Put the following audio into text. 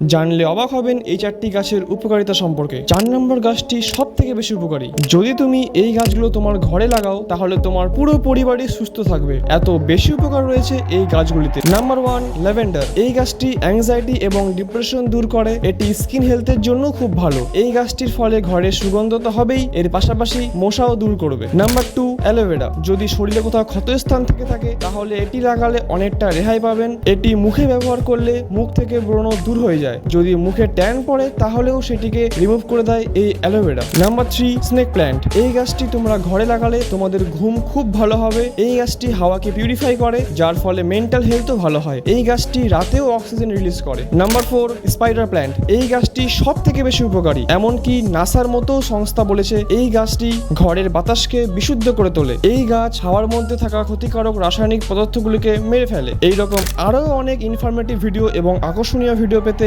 জানলে অবাক হবেন এই চারটি গাছের উপকারিতা সম্পর্কে। চার নম্বর গাছটি সব থেকে বেশি উপকারী। যদি তুমি এই গাছগুলো তোমার ঘরে লাগাও, তাহলে তোমার পুরো পরিবারই সুস্থ থাকবে। এত বেশি উপকার রয়েছে এই গাছগুলিতে। নাম্বার ওয়ান ল্যাভেন্ডার এই গাছটি অ্যাংজাইটি এবং ডিপ্রেশন দূর করে। এটি স্কিন হেলথের জন্য খুব ভালো। এই গাছটির ফলে ঘরে সুগন্ধ তো হবেই, এর পাশাপাশি মশাও দূর করবে। নাম্বার টু অ্যালোভেরা যদি শরীরে কোথাও ক্ষতস্থান থেকে থাকে, তাহলে এটি লাগালে অনেকটা রেহাই পাবেন। এটি মুখে ব্যবহার করলে মুখ থেকে ব্রণ দূর হয়ে যায়। যদি মুখে ট্যান পড়ে, তাহলেও সেটিকে রিমুভ করে দেয় এই aloe vera number three snake plant এই গাছটি তোমরা ঘরে লাগালে তোমাদের ঘুম খুব ভালো হবে। এই গাছটি হাওয়াকে পিউরিফাই করে, যার ফলে মেন্টাল হেলথও ভালো হয়। এই গাছটি রাতেও অক্সিজেন রিলিজ করে। নাম্বার ফোর স্পাইডার প্ল্যান্ট এই গাছটি সব থেকে বেশি উপকারী। এমনকি নাসার মতো সংস্থা বলেছে, এই গাছটি ঘরের বাতাসকে বিশুদ্ধ করে তোলে। এই গাছ হাওয়ার মধ্যে থাকা ক্ষতিকারক রাসায়নিক পদার্থগুলিকে মেরে ফেলে। এইরকম আরও অনেক ইনফরমেটিভ ভিডিও এবং আকর্ষণীয় ভিডিও পেতে